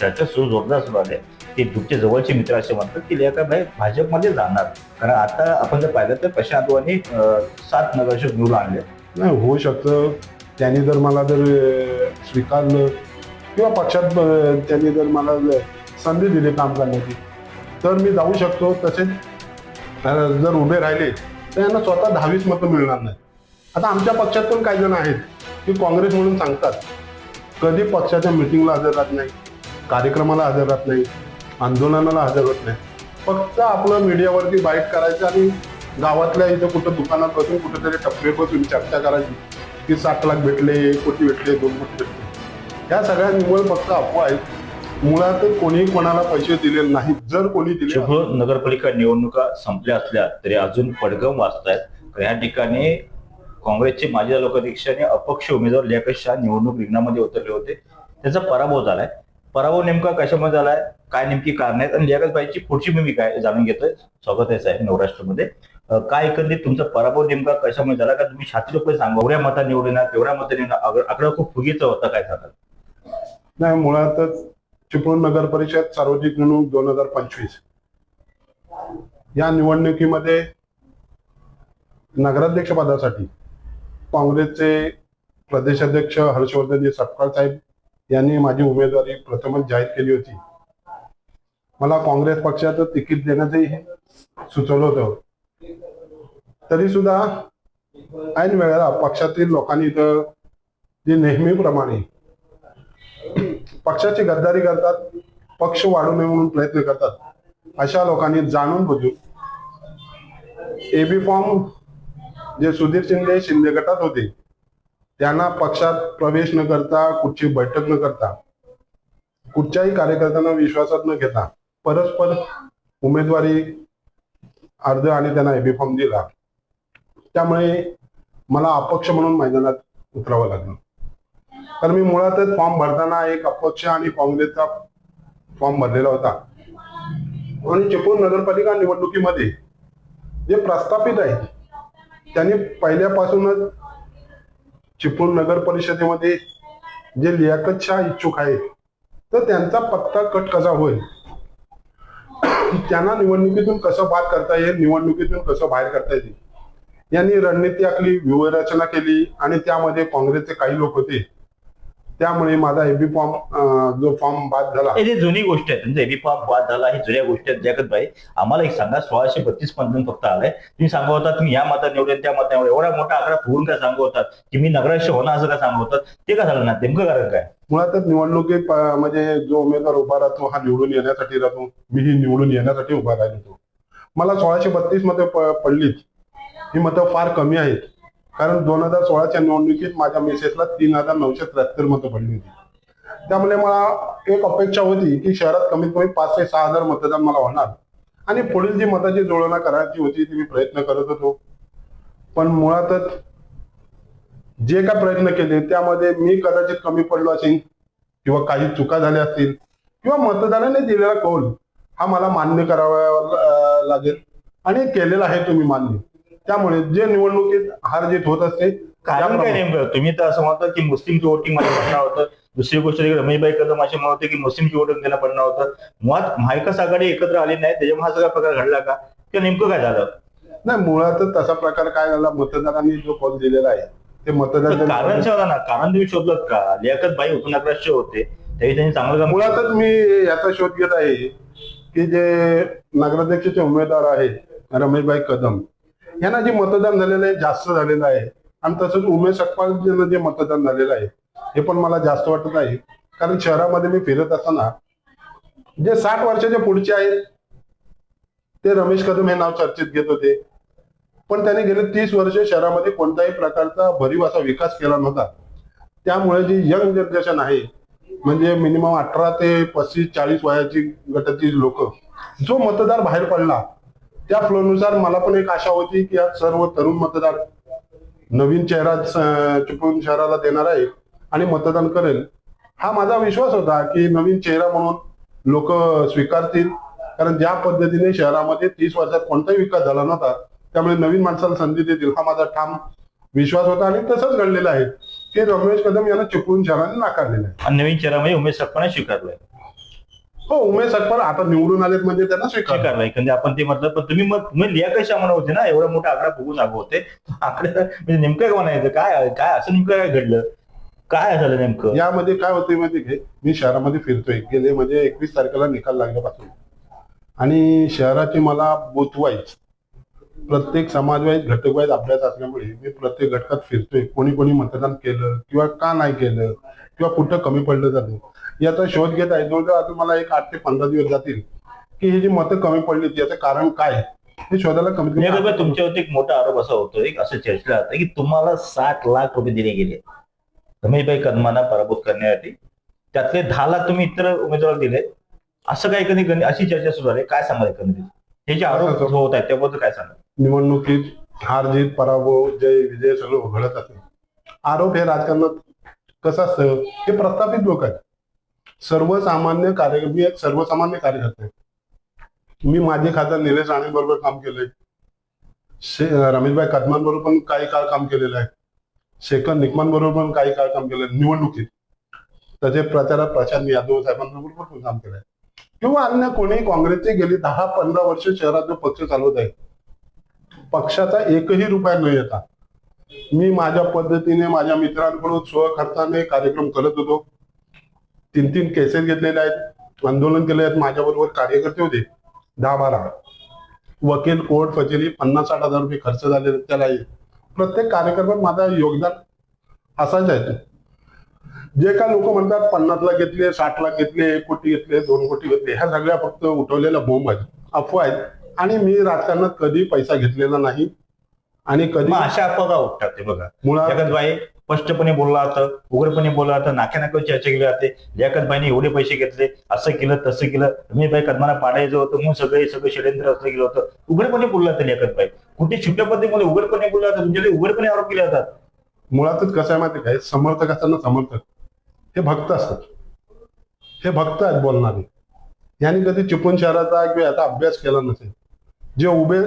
चर्चा सुरू जोरदार सुरू आहे ते तुमचे जवळचे मित्र असे म्हणतात की लेखाबाई भाजपमध्ये जाणार. कारण आता आपण जर पाहिलं तर प्रशांत वाणी सात नगरसेवक निवडून आणले नाही होऊ शकतं. त्यांनी जर मला जर स्वीकारलं किंवा पक्षात त्यांनी जर मला संधी दिली काम करण्याची तर मी जाऊ शकतो. तसेच जर उभे राहिले तर यांना स्वतः दहावीस मतं मिळणार नाही आता आमच्या पक्षात पण काही जण आहेत की काँग्रेस म्हणून सांगतात कधी पक्षाच्या मिटिंगला हजर राहत नाही? कार्यक्रमाला हजर राहत नाही आंदोलनाला हजर होत नाही. फक्त आपलं मीडियावरती बाईट करायचं आणि गावातल्या इथं कुठं दुकानात बसून कुठेतरी टपरे बसून चर्चा करायची. की सात लाख भेटले कोटी भेटले दोन कोटी भेटले. या सगळ्या निव्वळ फक्त अफवा आहेत. मुळात कोणी कोणाला पैसे दिलेले नाहीत. जर कोणी दिले चिपळूण नगरपालिका निवडणुका संपल्या असल्या तरी अजून पडगम वाचत आहेत. या ठिकाणी काँग्रेसचे माजी आणि अपक्ष उमेदवार लियाकत शाह निवडणूक रिंगणामध्ये उतरले होते. त्याचा पराभव झालाय. पराभव नेमका कशामध्ये झालाय? काय नेमकी कारण आहेत? आणि लियाकत भाईची पुढची भूमिका आहे जाणून घेतोय. स्वागत आहे साहेब नवराष्ट्रमध्ये. काय एकंदरीत तुमचा पराभव नेमका कशामध्ये झाला? का तुम्ही छाती रुपये सांगा एवढ्या मता निवडणार तेवढ्या मता निवडणार आकडा खूप फुगीचा होता काय सांगाल? नाही मुळातच चिपळूण नगर परिषद सार्वजनिक निवडणूक दोन हजार पंचवीस. या निवडणुकीमध्ये नगराध्यक्ष पदासाठी काँग्रेसचे प्रदेशाध्यक्ष हर्षवर्धनजी सपकाळ साहेब यांनी माझी उमेदवारी प्रथमच जाहीर केली होती. मला काँग्रेस पक्षाचं तिकीट देण्याचंही सुचवलं होतं. तरी सुद्धा ऐन वेळेला पक्षातील लोकांनी इथं जे नेहमीप्रमाणे पक्षाची गद्दारी करतात पक्ष वाढू नये म्हणून प्रयत्न करतात अशा लोकांनी जाणून बुजून एबी फॉर्म जे सुधीर शिंदे शिंदे गटात होते त्यांना पक्षात प्रवेश न करता कुठची बैठक न करता कुठच्याही कार्यकर्त्यांना विश्वासात न घेता परस्पर उमेदवारी अर्ज आणि त्यांना एबी फॉर्म दिला. त्यामुळे मला अपक्ष म्हणून मैदानात उतरावं लागलं. तर मी मुळातच फॉर्म भरताना एक अपक्ष आणि काँग्रेसचा फॉर्म भरलेला होता. आणि चिपळूण नगरपालिका निवडणुकीमध्ये जे प्रस्थापित आहेत त्यांनी पहिल्यापासूनच चिपळूण नगर परिषदेमध्ये जे लियाकतशाह इच्छुक आहेत तर त्यांचा पत्ता कट कसा होईल? त्यांना निवडणुकीतून कसं बाद करता येईल निवडणुकीतून कसं बाहेर करता येईल? यांनी रणनीती आखली व्यूहरचना केली आणि त्यामध्ये काँग्रेसचे काही लोक होते. त्यामुळे माझा एबी फॉर्म जो फॉर्म बाद झाला. हे जुनी गोष्ट आहे तुमचा एबी फॉर्म वाद झाला ही जुन्या गोष्टी आहेत जगत भाई. आम्हाला एक सांगा सोळाशे बत्तीस पंधन फक्त आलाय. तुम्ही सांगत होता तुम्ही या मतात निवडेल त्या मतात निवडेल एवढा मोठा आकडा फुगून काय सांगत होतात की मी नगराध्यक्ष होणार असं काय सांगत होतात ते का झालं ना नेमकं कारण काय? मुळातच निवडणुकीत म्हणजे जो उमेदवार उभा राहतो हा निवडून येण्यासाठी राहतो. मी ही निवडून येण्यासाठी उभा राहिलो मला सोळाशे बत्तीसमध्ये पडलीत. ही मतं फार कमी आहेत. कारण दोन हजार सोळाच्या निवडणुकीत माझ्या मेसेजला तीन हजार नऊशे त्र्याहत्तर मतं पडली होती. त्यामुळे मला एक अपेक्षा होती की शहरात कमीत कमी पाच ते सहा हजार मतदान मला होणार. आणि पुढील जी मताची जुळवणा करायची होती ती मी प्रयत्न करत होतो. पण मुळातच जे काय प्रयत्न केले त्यामध्ये मी कदाचित कमी पडलो असेल किंवा काही चुका झाल्या असतील किंवा मतदाराने दिलेला कौल हा मला मान्य करावा लागेल. आणि केलेला आहे तुम्ही मान्य. त्यामुळे जे निवडणुकीत हार जीत होत असते कारण काय नेमकं? तुम्ही तर असं म्हणता की मुस्लिमची वोटिंगमध्ये पडणार होतं. दुसरी गोष्ट रमेशबाई कदम असे म्हणत होते की मुस्लिमची वोटिंग त्याला पडणार होतं. मुळात महाविकास आघाडी एकत्र आली नाही त्याच्यामुळे हा सगळा प्रकार घडला का? किंवा नेमकं काय झालं? नाही मुळातच तसा प्रकार काय झाला? मतदारांनी जो कौल दिलेला आहे ते मतदार कारण शोधा ना कारण तुम्ही शोधलं का? लियाकत बाई उपनगराध्यक्ष होते. त्यावेळी त्यांनी चांगलं मुळातच मी याचा शोध घेत आहे की जे नगराध्यक्षाचे उमेदवार आहेत रमेशभाई कदम यांना जे मतदान झालेलं आहे जास्त झालेलं आहे. आणि तसंच उमेश अकपाल यांना जे मतदान झालेलं आहे हे पण मला जास्त वाटत आहे कारण शहरामध्ये मी फिरत असताना जे साठ वर्षाच्या पुढचे आहेत ते रमेश कदम हे नाव चर्चेत घेत होते. पण त्याने गेले तीस वर्ष शहरामध्ये कोणत्याही प्रकारचा भरीव असा विकास केला नव्हता. त्यामुळे जी यंग जनरेशन आहे म्हणजे मिनिमम अठरा ते पस्तीस चाळीस वयाची गटातील लोक जो मतदार बाहेर पडला त्या फ्लोनुसार मला पण एक आशा होती की आज सर्व तरुण मतदार नवीन चेहरा चिपळूण शहराला देणार आहे आणि मतदान करेल. हा माझा विश्वास होता की नवीन चेहरा म्हणून लोक स्वीकारतील. कारण ज्या पद्धतीने शहरामध्ये तीस वर्षात कोणताही विकास झाला नव्हता त्यामुळे नवीन माणसाला संधी देतील हा माझा ठाम विश्वास होता आणि तसंच घडलेलं आहे. की रमेश कदम यांना चिपळूण शहराने नाकारलेलं आहे. आणि नवीन चेहऱ्यामध्ये उमेश स्वीकारलं आहे हो उमेश सकपाल आता निवडून आलेत म्हणजे त्यांना स्वीकार स्वीकारला एखादी आपण ते म्हटलं पण तुम्ही मग तुम्ही लिया कशा म्हणत होते ना? एवढा मोठा आकडा बघून सांगत होते. आकडे म्हणजे नेमकं काय म्हणायचं? काय काय असं नेमकं काय घडलं? काय झालं नेमकं? यामध्ये काय होते माहिती घे मी शहरामध्ये फिरतोय. गेले म्हणजे एकवीस तारखेला निकाल लागल्यापासून. आणि शहराची मला बूथ वाईज प्रत्येक समाज वाईज घटक वाईज अभ्यास असल्यामुळे मी प्रत्येक घटकात फिरतोय. कोणी कोणी मतदान केलं किंवा का नाही केलं किंवा कुठं कमी पडलं जातं. याचा शोध घेत आहे. जवळजवळ आता मला एक आठ ते पंधरा दिवस जातील. की ही जी मतं कमी पडली याचं कारण काय? हे शोधायला कमीत कमी तुमच्यावरती एक मोठा आरोप असा होतो एक असं चर्चेला जातं की तुम्हाला साठ लाख रुपये दिले गेले रमेशभाई कदमांना पराभूत करण्यासाठी. त्यातले दहा लाख तुम्ही इतर उमेदवार दिले असं काही कधी अशी चर्चा सुरू आहे काय सांगाल एकंदरीत? हे जे आरोप होत आहेत त्याबद्दल काय सांगा निवडणुकीत हार जीत पराभव जय विजय सगळं घडत असेल. आरोप हे राजकारणात कसं असतं हे प्रस्थापित लोक आहेत. सर्वसामान्य कार्य मी एक सर्वसामान्य कार्यकर्ते. मी माझे खासदार निलेश राणे बरोबर काम केलंय. शे- रमेशभाई कदमान बरोबर पण काही काळ काम केलेलं आहे. शेखर निकमान बरोबर पण काही काळ काम केलं निवडणुकीत. तसे प्रचारात प्रशांत यादव साहेबांबरोबर पण काम केलंय. किंवा अन्य कोणी काँग्रेसचे गेली दहा पंधरा वर्ष शहरात जो पक्ष चालवत आहे पक्षाचा एकही रुपया न येता मी माझ्या पद्धतीने माझ्या मित्रांकडून स्वखर्चाने कार्यक्रम करत होतो. तीन तीन केसेस घेतलेले आहेत. आंदोलन केले आहेत. माझ्याबरोबर कार्यकर्ते होते. दहा बारा वकील कोर्ट कचेरी पन्नास साठ हजार रुपये खर्च झाले त्यालाही प्रत्येक कार्यक्रमात माझा योगदान असाच आहे. जे काय लोक म्हणतात पन्नास लाख घेतले साठ लाख घेतले एक कोटी घेतले दोन कोटी घेतले ह्या सगळ्या फक्त उठवलेल्या बोंब आहेत. अफवा आहेत. आणि मी राजकारणात कधी पैसा घेतलेला नाही. आणि कधी? मग अशा अफवा उठतात ते बघा. मुळात जगतबाई स्पष्टपणे बोलला होतं उघडपणे बोलला होतं नाक्या नाक्यावर चर्चा केली जाते जगतबाईने एवढे पैसे घेतले असं केलं तसं केलं रमेशभाई कदमाला पाडायचं होतं म्हणून सगळे सगळं षडयंत्र असं केलं होतं. उघडपणे बोलला होतं जगतबाई कुठे छुप्या पद्धतीमध्ये उघडपणे बोलला होता तुमच्याकडे उघडपणे आरोप केले जातात. मुळातच कसं आहे माहिती काय समर्थक असताना समर्थक. हे भक्त असतात. हे भक्त आहेत बोलणारे. यांनी कधी चिपळूण शहराचा किंवा याचा अभ्यास केला नसेल. जे उभे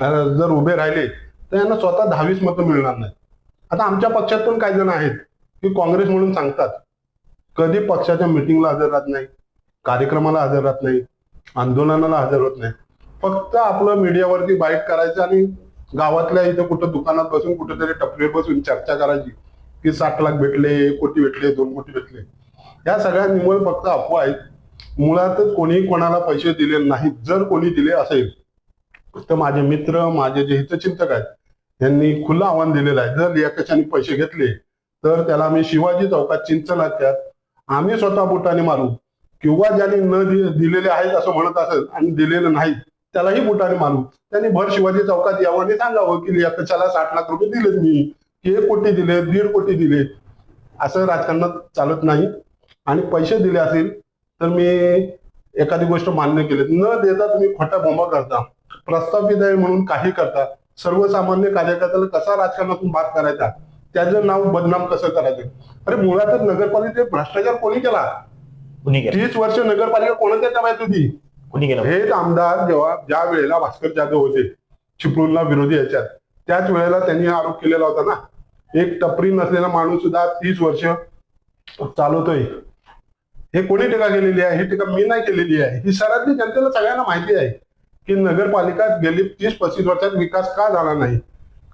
अं, जर उभे राहिले तर यांना स्वतः दहावीस मतं मिळणार नाही आता आमच्या पक्षात पण काही जण आहेत की काँग्रेस म्हणून सांगतात. कधी पक्षाच्या मिटिंगला हजर राहत नाही कार्यक्रमाला हजर राहत नाही आंदोलनाला हजर होत नाही फक्त आपलं मीडियावरती बाईट करायचं आणि गावातल्या इथं कुठं दुकानात बसून कुठेतरी टपरीवर बसून चर्चा करायची की साठ लाख भेटले एक कोटी भेटले दोन कोटी भेटले. या सगळ्या निव्वळ फक्त अफवा आहेत. मुळातच कोणीही कोणाला पैसे दिले नाहीत. जर कोणी दिले असेल तर माझे मित्र माझे जे हितचिंतक आहेत यांनी खुलं आव्हान दिलेलं आहे. जर लियाकशाने पैसे घेतले तर त्याला आम्ही शिवाजी चौकात चिंचनाच्या आम्ही स्वतः बुटाने मारू. किंवा ज्यांनी न दि- दिलेले आहेत असं म्हणत असेल आणि दिलेलं नाही त्यालाही बुटाने मारू. त्यांनी भर शिवाजी चौकात यावं आणि सांगावं की लियाकशाला साठ लाख रुपये दिलेत मी. की एक कोटी दिले दीड कोटी दिले. असं राजकारणात चालत नाही. आणि पैसे दिले असेल तर मी एखादी गोष्ट मान्य केली. न देता तुम्ही खोटा बोंबा करता प्रस्थापित आहे म्हणून काही करता. सर्वसामान्य कार्यकर्त्याला कसा राजकारणातून बाद करायचा? त्याचं नाव बदनाम कसं करायचं? अरे मुळातच नगरपालिकेत भ्रष्टाचार कोणी केला? तीस वर्ष नगरपालिका कोणाच्या ताब्यात होती? हेच आमदार जेव्हा ज्या वेळेला भास्कर जाधव होते चिपळूणला विरोधी याच्यात त्याच वेळेला त्यांनी आरोप केलेला होता ना. एक टपरी नसलेला माणूस सुद्धा तीस वर्ष चालवतोय. हे कोणी टीका केलेली आहे? ही टीका मी नाही केलेली आहे. ही शहरातली जनतेला सगळ्यांना माहिती आहे. की नगरपालिका गेली तीस पस्तीस वर्षात विकास का झाला नाही?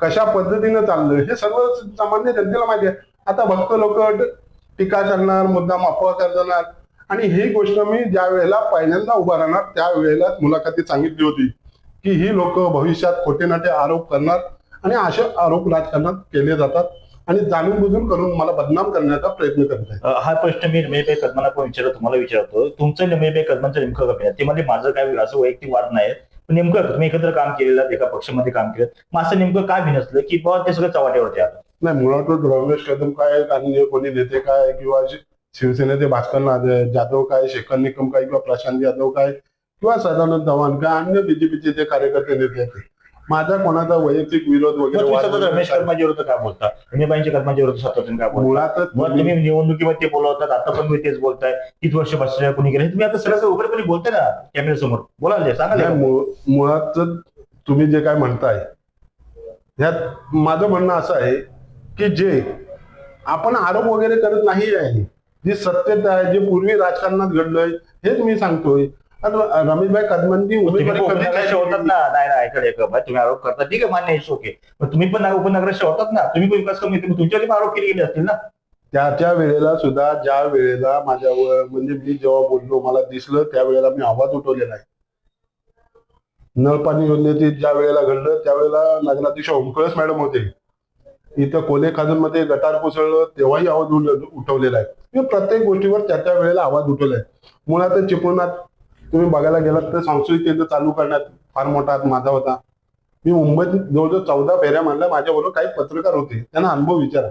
कशा पद्धतीनं चाललं हे सर्व सामान्य जनतेला माहिती आहे. आता भक्त लोक टीका करणार मुद्दाम अफवा करणार. आणि ही गोष्ट मी ज्या वेळेला पहिल्यांदा उभा राहणार त्या वेळेला मुलाखतीत सांगितली होती की ही लोक भविष्यात खोटे नाटे आरोप करणार आणि असे आरोप राजकारणात केले जातात आणि जाणून बुजून करून मला बदनाम करण्याचा प्रयत्न करत आहे हा प्रश्न मी रमेशभाई कदमांना पण विचारतो तुम्हाला विचारतो. तुमचं रमेशभाई कदमांचं नेमकं आहे? ते म्हणजे माझं काय असं वैयक्तिक वाद नाही नेमकं तुम्ही एकत्र काम केलेलं एका पक्षामध्ये काम केलं. मग असं नेमकं काय भिनसलं की बाबा ते सगळं चव्हाट्यावरती आलं? नाही मुळात रमेश कदम काय आणि कोणी नेते काय किंवा शिवसेनेचे भास्कर जाधव काय शेखर निकम काय किंवा प्रशांत यादव काय किंवा सदानंद चव्हाण काय अन्य बीजेपीचे जे कार्यकर्ते नेते आहेत माझा कोणाचा वैयक्तिक विरोध वगैरे वाद रमेश वगैरे कर्माच्या काय बोलता? रमेशबाईंच्या कर्माच्या विरोधात सातत्याने काय बोलता? मुळातच मग तुम्ही निवडणुकीमध्ये ते बोलवतात आता पण मी तेच बोलताय. तीस वर्ष भ्रष्टाचार कोणी केलं? हे तुम्ही आता सरळ उघडपणे बोलताय ना कॅमेरा समोर. बोला ना, सांगा नाही, ना. मु- मुळातच तुम्ही जे काय म्हणताय ह्यात माझं म्हणणं असं आहे की जे आपण आरोप वगैरे करत नाही आहे जी सत्यता आहे जे पूर्वी राजकारणात घडलंय हेच मी सांगतोय. आता रमेशभाई तुम्ही उमेदवारी उपनगराचे होतात ना नाही नाही ऐकलं एक बाय तुम्ही आरोप करता ठीक आहे मान्य ओके. पण तुम्ही पण उपनगराचे होतात ना तुम्ही पण विकास कमी तुम्ही तुमच्यावरती पण आरोप केले गेले असतील ना? त्याच्या वेळेला सुद्धा ज्या वेळेला माझ्यावर म्हणजे मी जेव्हा बोललो मला दिसलं त्यावेळेला मी आवाज उठवलेला आहे. नळपाणी योजनेचे ज्या वेळेला घडलं त्यावेळेला नगराध्यक्ष ओमकळस मॅडम होते. इथं कोले मध्ये गटार कोसळलं तेव्हाही आवाज उल- उठवलेला आहे. मी प्रत्येक गोष्टीवर त्या त्या वेळेला आवाज उठवलाय मुळातच चिपळूणात तुम्ही बघायला गेलात तर सांस्कृतिक केंद्र चालू करण्यात फार मोठा हात माझा होता. मी मुंबईत जवळजवळ चौदा फेऱ्या म्हणल्या माझ्याबरोबर काही पत्रकार होते. त्यांना अनुभव विचारा.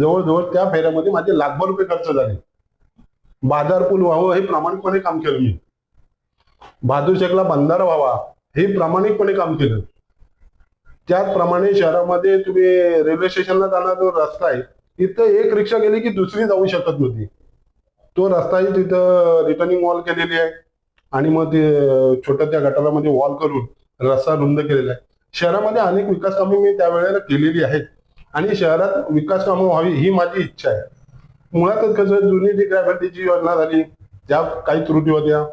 जवळजवळ त्या फेऱ्यामध्ये माझे लाखभर रुपये खर्च झाले. बाजारपूल व्हावं हे प्रामाणिकपणे काम केलं मी. बहादूर शेखला बंधारा व्हावा हे प्रामाणिकपणे काम केलं. त्याचप्रमाणे शहरामध्ये तुम्ही रेल्वे स्टेशनला जाणारा जो रस्ता आहे तिथं एक रिक्षा गेली की दुसरी जाऊ शकत नव्हती. तो रस्ताही तिथं रिटर्निंग वॉल केलेली आहे. आणि मग ते छोट्या त्या गटारामध्ये वॉल करून रस्ता रुंद केलेला आहे. शहरामध्ये अनेक विकास कामे मी त्यावेळेला केलेली आहेत. आणि शहरात विकास कामं व्हावी ही माझी इच्छा आहे. मुळातच कसं जुनी जी ग्रॅव्हिटीची योजना झाली त्या काही त्रुटी होत्या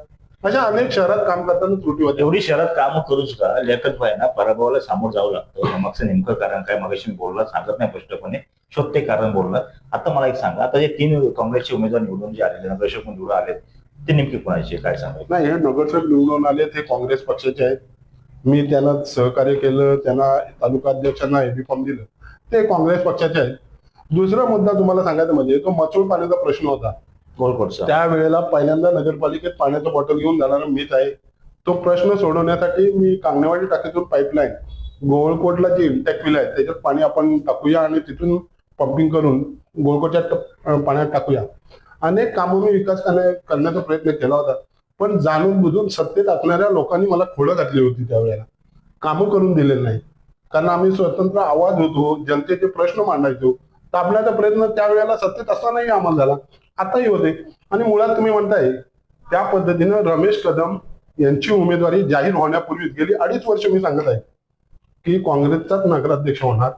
अशा अनेक शहरात काम करताना त्रुटी होत्या. एवढी शहरात काम करू सुद्धा लेखक भाई ना पराभवाला सामोर जावं लागतं. मागचं नेमकं कारण काय मगाशी मी बोलला सांगत नाही स्पष्टपणे. शोधते कारण बोलला आता मला एक सांगा आता जे तीन काँग्रेसचे उमेदवार निवडून जे आलेले नगरसेवक निवडून आले ते नेमके कोणाचे काय सांगायचं नाही हे नगरसेवक निवडून आले ते काँग्रेस पक्षाचे आहेत. मी त्यांना सहकार्य केलं त्यांना तालुका अध्यक्षांना एबी फॉर्म दिलं. ते काँग्रेस पक्षाचे आहेत. दुसरा मुद्दा तुम्हाला सांगायचा म्हणजे तो मचूळ पाण्याचा प्रश्न होता. गोलकोटचा त्यावेळेला पहिल्यांदा नगरपालिकेत पाण्याचं बॉटल घेऊन जाणारा मीच आहे. तो प्रश्न सोडवण्यासाठी मी कांगणेवाडी टाकीतून पाईपलाईन गोळकोटला जी इंटॅक्ट विल आहे त्याच्यात पाणी आपण टाकूया आणि तिथून पंपिंग करून गोळकोटच्या पाण्यात टाकूया. अनेक कामं मी विकास करण्याचा प्रयत्न केला होता. पण जाणून बुजून सत्तेत असणाऱ्या लोकांनी मला खोडं घातली होती त्यावेळेला. कामं करून दिलेले नाही कारण आम्ही स्वतंत्र आवाज होतो जनतेचे प्रश्न मांडायचो. दाबण्याचा प्रयत्न त्यावेळेला सत्तेत असतानाही आम्हाला झाला. आताही होते. आणि मुळात तुम्ही म्हणताय त्या पद्धतीनं रमेश कदम यांची उमेदवारी जाहीर होण्यापूर्वी गेली अडीच वर्ष मी सांगत आहे की काँग्रेसचाच नगराध्यक्ष होणार.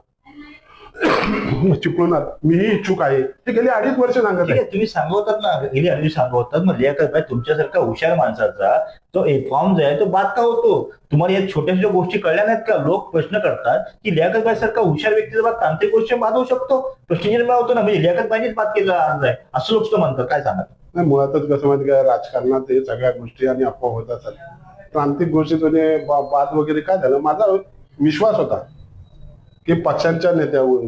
चिपळूणात मीही इच्छुक आहे. हे गेली अडीच वर्ष सांगत आहे तुम्ही सांगवतात ना. गेली आधी सांगवतात. मग लियाकत भाई तुमच्यासारखा हुशार माणसाचा तो फॉर्म जो आहे तो बाद का होतो. तुम्हाला या छोट्या छोट्या गोष्टी कळल्या नाहीत का? लोक प्रश्न करतात की लियाकत भाई सारखा हुशार व्यक्तीचा बाद तांत्रिक गोष्ट बाद होऊ शकतो? प्रश्न निर्माण होतो ना? म्हणजे लियाकत भाईनीच बाद केलेला अर्ज आहे. असं लोक म्हणतात. काय सांगा नाही मुळातच कसं माहिती का? राजकारणात हे सगळ्या गोष्टी आणि अफवा होत असतात. तांत्रिक गोष्टी बा- वाद वगैरे काय झालं? माझा विश्वास होता. की पक्षांच्या नेत्यावर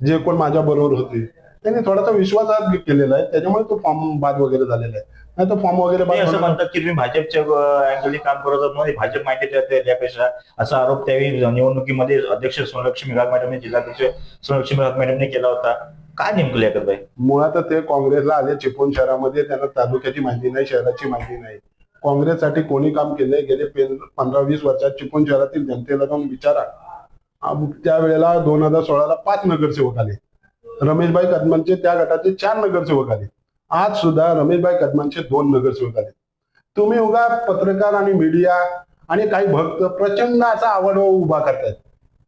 जे कोण माझ्या बरोबर होते त्यांनी थोडासा विश्वासात केलेला आहे. त्याच्यामुळे तो फॉर्म बाद वगैरे झालेला आहे. नाही तो फॉर्म वगैरे बाद असं म्हणतात की तुम्ही भाजपच्या अँगलने काम करत आहात भाजप माहिती त्यापेक्षा असा आरोप त्यावेळी निवडणुकीमध्ये अध्यक्ष सोनलक्ष्मी विभाग मॅडमने जिल्हाध्यक्ष सोनलक्ष्मी विभाग मॅडमने केला होता. काय नेमकं लियाकत भाई मुळात ते काँग्रेसला आले चिपळूण शहरामध्ये. त्यांना तालुक्याची माहिती नाही शहराची माहिती नाही. काँग्रेससाठी कोणी काम केलंय? गेले पंधरा वीस वर्षात चिपळूण शहरातील जनतेला जाऊन विचारा. त्यावेळेला दोन हजार सोळाला पाच नगरसेवक आले. रमेशभाई कदमांचे त्या गटाचे चार नगरसेवक आले. आज सुद्धा रमेशभाई कदमांचे दोन नगरसेवक आले. तुम्ही उगा पत्रकार आणि मीडिया आणि काही भक्त प्रचंड असा आवड उभा करतायत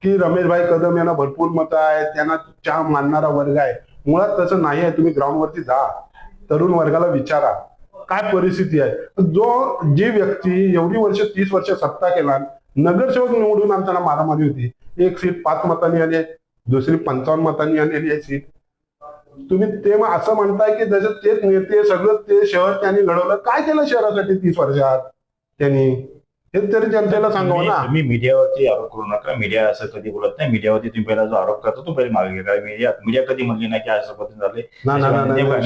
की रमेशभाई कदम यांना भरपूर मतं आहेत त्यांना चहा मानणारा वर्ग आहे. मुळात तसं नाही आहे तुम्ही ग्राउंडवरती जा. तरुण वर्गाला विचारा. काय परिस्थिती आहे? जो जी व्यक्ती एवढी वर्ष तीस वर्ष सत्ता केला नगरसेवक निवडून आणताना मारामारी होती. एक सीट पाच मतांनी आली आहे दुसरी पंचावन्न मतांनी आलेली आहे सीट. तुम्ही ते मग असं म्हणताय की जसं तेच नेते सगळं ते शहर त्यांनी घडवलं. काय केलं शहरासाठी तीस वर्षात त्यांनी? हे तरी जनतेला सांगावं ना. तुम्ही मीडियावरती आरोप करू नका. मीडिया असं कधी बोलत नाही. मीडियावरती तुम्ही पहिला जो आरोप करतो तो पहिले मागे घ्या. मीडिया मीडिया कधी म्हणली नाही की असं पद्धतीने झाले.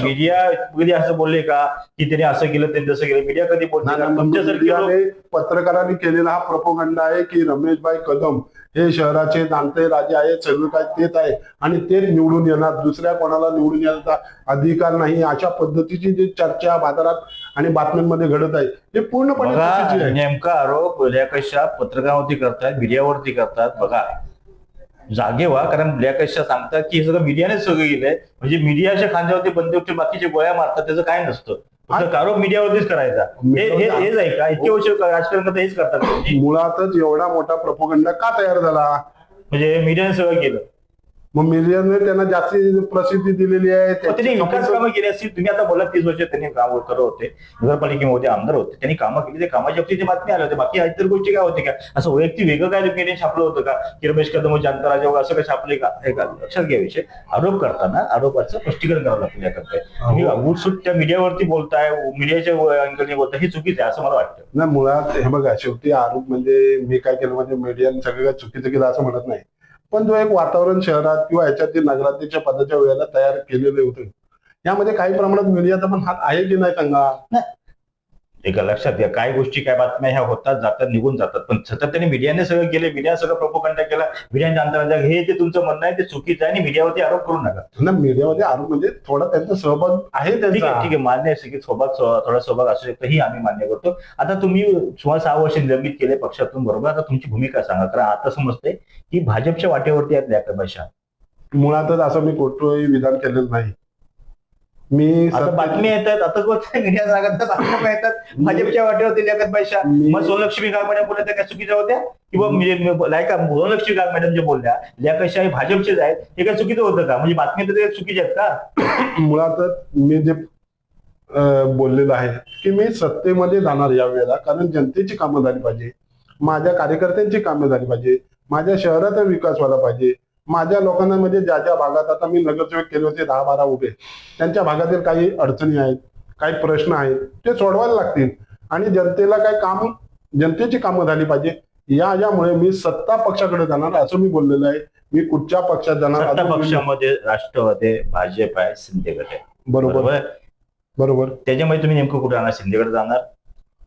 मीडिया कधी असं बोलले का? की त्याने असं केलं त्यांनी तसं केलं. मीडिया कधी लोक- मीडियाने, पत्रकारांनी केलेला हा प्रपोगंडा आहे की रमेशभाई कदम हे शहराचे जाणते राजे आहेत सगळं काय तेच आहे. आणि तेच निवडून येणार. दुसऱ्या कोणाला निवडून येण्याचा अधिकार नाही. अशा पद्धतीची जी चर्चा बाजारात आणि बातम्यांमध्ये घडत आहे हे पूर्णपणे नेमका आरोप कशा पत्रकारावरती करतात मीडियावरती करतात. बघा जागे व्हा कारण कशा सांगतात की हे सगळं मीडियाने सगळं गेलंय म्हणजे मीडियाच्या खांद्यावरती बंदूक ठेवून बाकीचे गोळ्या मारतात त्याचं काय नसतं. आरोप मीडियावरतीच करायचा. हे हे- हेच आहे का इतके वर्ष राजकारण हेच करतात. म्हणजे मुळातच एवढा मोठा प्रपोगंडा का तयार झाला? मीडियाने सगळं केलं. मग मीडियाने त्यांना जास्ती प्रसिद्धी दिलेली आहे त्यांनी विकास कामं केली असतील. तुम्ही आता बोला तीस वर्ष त्यांनी काम करत होते. नगरपालिकेमध्ये आमदार होते. त्यांनी कामं केली. ते कामाच्या बाबतीत बातमी आल्या होत्या. बाकी इतर गोष्टी काय होते का? असं वैयक्तिक वेगळं काय मीडिया छापलं होतं का? की रमेश कदम व जनता राजा वगैरे असं काय छापले का? हे का? लक्षात घ्या विषय. आरोप करताना आरोपाचं स्पष्टीकरण करावं लागतं या करताय तुम्ही उठसूट त्या मीडियावरती बोलताय मीडियाच्या अँगलने बोलताय. हे चुकीचं आहे असं मला वाटतं. नाही मुळात हे बघा शेवटी आरोप म्हणजे मी काय केलं म्हणजे मीडियाने सगळं चुकीचं केलं असं म्हणत नाही. पण जो एक वातावरण शहरात किंवा याच्यातील नगराध्यक्ष पदाच्या वेळेला तयार केलेले होते. यामध्ये काही प्रमाणात मीडियाचा पण हात आहे की नाही सांगा? एका लक्षात घ्या काय गोष्टी काय बातम्या ह्या होतात जातात निघून जातात. पण सातत्याने मीडियाने सगळं केलं मीडिया सगळं प्रोपोकंडा केला मीडियाने अंतराजा हे जे तुमचं म्हणणं आहे ते चुकीचं आहे आणि मीडियावरती आरोप करू नका. ना मीडियामध्ये आरोप म्हणजे थोडा त्यांचा सहभाग आहे ठीक आहे ठीक आहे मान्य आहे की सोबत थोडा सहभाग असू शकतो ही आम्ही मान्य करतो. आता तुम्ही सुमारे सहा वर्ष निलंबित केले पक्षातून बरोबर? आता तुमची भूमिका सांगा कारण आता समजते की भाजपच्या वाटेवरती आहेत भाषा मुळातच असं मी कोणतंही विधान केलेलं नाही. मी आता बातमी येतात आता मीडिया सांगतात आता येतात. भाजपच्या लेखत भाषा मी- मग सोनलक्ष्मी गाग मॅडम बोलल्या त्या काय चुकीच्या होत्या? किंवा म्हणजे लायका सोनलक्ष्मी गाग मॅडम जे बोलल्या त्या कशा हे भाजपचेच आहेत हे काय चुकीचं होतं का? म्हणजे बातमी तर चुकीच्या आहेत का? मुळातच मी जे बोललेलो आहे की मी सत्तेमध्ये जाणार या वेळेला कारण जनतेची कामं झाली पाहिजे. माझ्या कार्यकर्त्यांची कामं झाली पाहिजे. माझ्या शहराचा विकास व्हायला पाहिजे. माझ्या लोकांना म्हणजे ज्या ज्या भागात आता मी नगरसेवक केले होते दहा बारा उभे त्यांच्या भागातील काही अडचणी आहेत काही प्रश्न आहेत ते सोडवायला लागतील. आणि जनतेला काय काम जनतेची कामं झाली पाहिजे. या यामुळे मी सत्ता पक्षाकडे जाणार असं मी बोललेलं आहे. मी कुठच्या पक्षात जाणार पक्षामध्ये राष्ट्रवादी भाजप आहे शिंदे गट आहे. बरोबर. बरोबर? त्याच्यामुळे तुम्ही नेमकं कुठे जाणार? शिंदेकडे जाणार?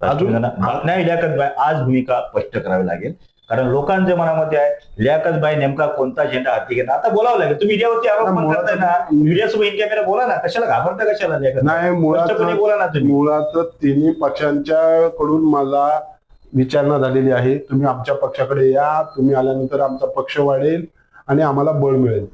अजून-? नाही आज भूमिका स्पष्ट करावी लागेल. कारण लोकांच्या मनामध्ये आहे लियाकत बाई नेमका कोणता झेंडा हाती घेणार? आता बोलावं लागेल. तुम्ही मीडियावरती आरोप पण करताय ना मीडियासोबत इन कॅमेरा बोला ना. कशाला घाबरता कशाला लियाकत नाही मुळात बोला ना तुम्ही. मुळात तिन्ही पक्षांच्या कडून मला विचारणा झालेली आहे. तुम्ही आमच्या पक्षाकडे या. तुम्ही आल्यानंतर आमचा पक्ष वाढेल आणि आम्हाला बळ मिळेल.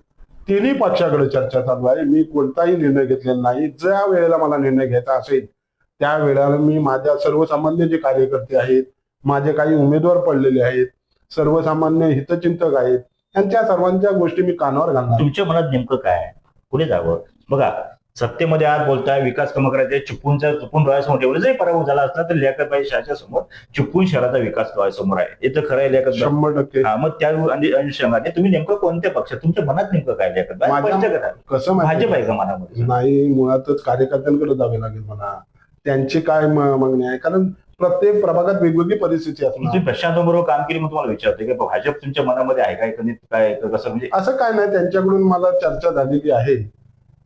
तिन्ही पक्षाकडे चर्चा चालू आहे. मी कोणताही निर्णय घेतलेला नाही. ज्या वेळेला मला निर्णय घ्यायचा असेल त्या वेळेला मी माझ्या सर्वसामान्य जे कार्यकर्ते आहेत माझे काही उमेदवार पडलेले आहेत सर्वसामान्य हितचिंतक आहेत. यांच्या सर्वांच्या गोष्टी मी कानावर घालणार. तुमच्या मनात नेमकं काय आहे? पुढे जावं. बघा सत्तेमध्ये आज बोलताय विकास कामं करायचे चुपूनचा चुपून डोळ्यासमोर ठेवलं. जरी पराभव झाला असला तर लियाकतबाई शहाच्या समोर चुपून शहराचा विकास डोळ्यासमोर आहे. हे तर खरं आहे लियाकतबाई शंभर टक्के. हा मग त्या आणि- अनुषंगाने तुम्ही नेमकं कोणत्या पक्षात तुमच्या मनात नेमकं काय करा. कसं भाजप आहे का मनामध्ये? नाही मुळातच कार्यकर्त्यांकडे जावे लागेल मला त्यांची काय मागणी आहे? कारण प्रत्येक प्रभागात वेगवेगळी परिस्थिती तुम्ही असणार. प्रशांत बरोबर काम केली मग तुम्हाला विचारते की भाजप तुमच्या मनामध्ये आहे काय कधी काय कसं म्हणजे असं काय नाही त्यांच्याकडून मला चर्चा झालेली आहे.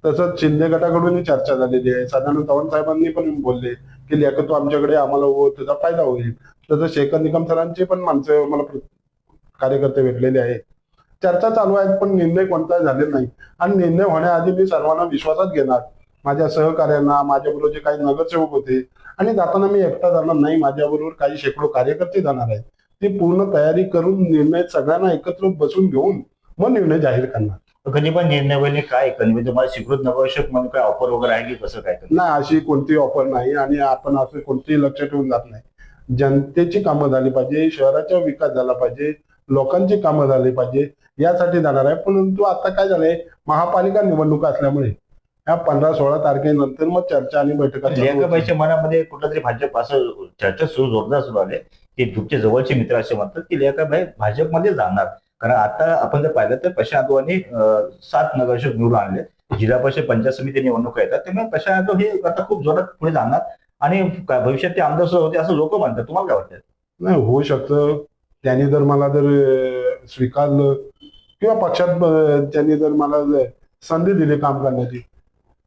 तसंच शिंदे गटाकडूनही चर्चा झालेली आहे. साधारण चव्हाण साहेबांनी पण बोलले की लियाकत आमच्याकडे आम्हाला हो त्याचा फायदा होईल. तसं शेखर निकम सरांची पण माणसं मला प्र- कार्यकर्ते भेटलेले आहेत. चर्चा चालू आहेत पण निर्णय कोणताही झालेला नाही. आणि निर्णय होण्याआधी मी सर्वांना विश्वासात घेणार. माझ्या सहकार्यांना माझ्याबरोबर जे काही नगरसेवक होते आणि जाताना मी एकटा जाणार नाही माझ्याबरोबर काही शेकडो कार्यकर्ते जाणार आहेत. ती पूर्ण तयारी करून निर्णय सगळ्यांना एकत्र बसून घेऊन मग निर्णय जाहीर करणार. कधी पण निर्णय वगैरे काय कधी? म्हणजे तुम्हाला स्वीकृत नववर्षक म्हणून काय ऑफर वगैरे आहे की कसं काय नाही अशी कोणती ऑफर नाही आणि आपण असं कोणतेही लक्ष ठेवून जात नाही. जनतेची कामं झाली पाहिजे शहराचा विकास झाला पाहिजे लोकांची कामं झाली पाहिजे यासाठी जाणार आहे. परंतु आता काय झालंय? महापालिका निवडणुका असल्यामुळे या पंधरा सोळा तारखेनंतर मग चर्चा आणि बैठका. लियाकबाईच्या मनामध्ये कुठला तरी भाजप असं चर्चा सुरू जोरदार सुरू आले की तुमचे जवळचे मित्र असे म्हणतात की लियाकबाई भाजपमध्ये जाणार. कारण आता आपण जर पाहिलं तर प्रशांत यादवांनी अं, सात नगरसेवक निवडून आणले. जिल्हा परिषद पंचायत समिती निवडणुका येतात. त्यामुळे प्रशांत यादव हे आता खूप जोरात पुढे जाणार. आणि भविष्यात ते आमदार होते असं लोक म्हणतात. तुम्हाला काय वाटतं? नाही होऊ शकतं. त्यांनी जर मला जर स्वीकारलं किंवा पक्षात त्यांनी जर मला संधी दिली काम करण्याची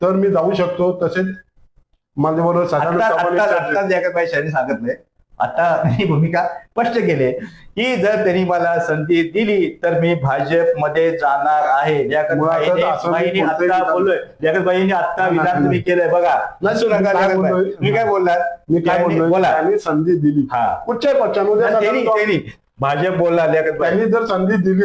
तर मी जाऊ शकतो. तसेच माझ्याबरोबर साधारण आता सामान्य आता सांगितलंय ही भूमिका स्पष्ट केली. की जर त्यांनी मला संधी दिली तर मी भाजपमध्ये जाणार आहे. मुळातच असं मी बाईंनी कोणतंही आता विधान- नाही, नाही, तुम्ही केलंय. बघा. नाही, नसू मी नका? तुम्ही काय बोललात? मी काय बोललो बोला. संधी दिली. हा. कुठच्याही पक्षामध्ये भाजप बोलला त्यांनी जर संधी दिली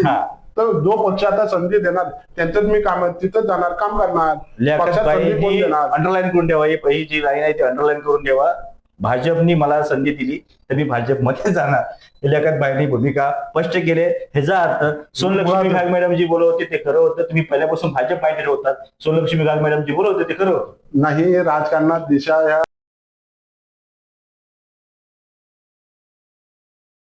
तर जो पक्ष आता संधी देणार त्यांच्यात मी काम तिथं जाणार काम करणार. पक्षात संधी कोण लियाकतबाईंनी देणार? अंडरलाईन करून ठेवा ही पहिली जी लाईन आहे ती अंडरलाईन करून ठेवा. भाजपनी मला संधी दिली तर मी भाजपमध्ये जाणार. इलाक्यात बाईंनी भूमिका स्पष्ट केले. ह्याचा अर्थ सोनलक्ष्मी घाग मॅडम जी बोलत होते ते खरं होतं. तुम्ही पहिल्यापासून भाजप माहिती होतात. सोनलक्ष्मी घाग मॅडम जी बोलत होते ते खरं होतं. नाही राजकारणात दिशा ह्या